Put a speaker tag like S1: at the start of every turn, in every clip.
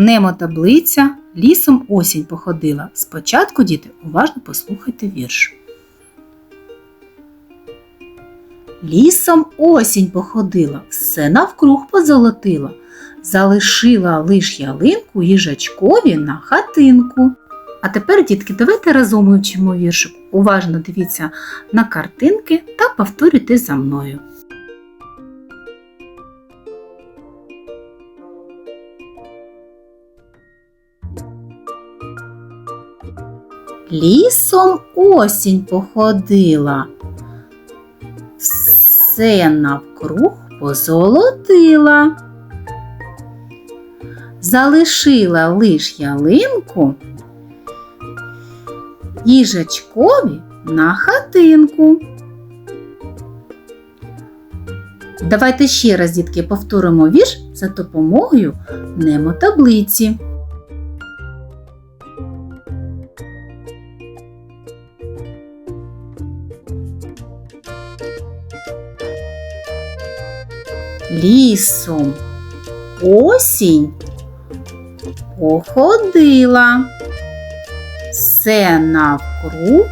S1: Немо таблиця, лісом осінь походила. Спочатку, діти, уважно послухайте вірш. Лісом осінь походила, все навкруг позолотила, залишила лиш ялинку їжачкові на хатинку. А тепер, дітки, давайте разом вивчимо віршик. Уважно дивіться на картинки та повторюйте за мною. Лісом осінь походила, все навкруг позолотила, залишила лиш ялинку їжачкові на хатинку. Давайте ще раз, дітки, повторимо вірш за допомогою немотаблиці. Лісом осінь походила. Все навкруг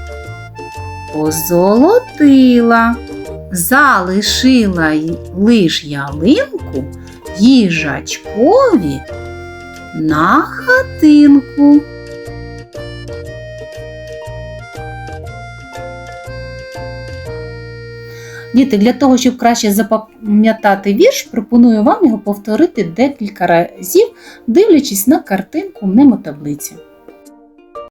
S1: позолотила, залишила лиш ялинку їжачкові на хатинку. Діти, для того, щоб краще запам'ятати вірш, пропоную вам його повторити декілька разів, дивлячись на картинку в немотаблиці.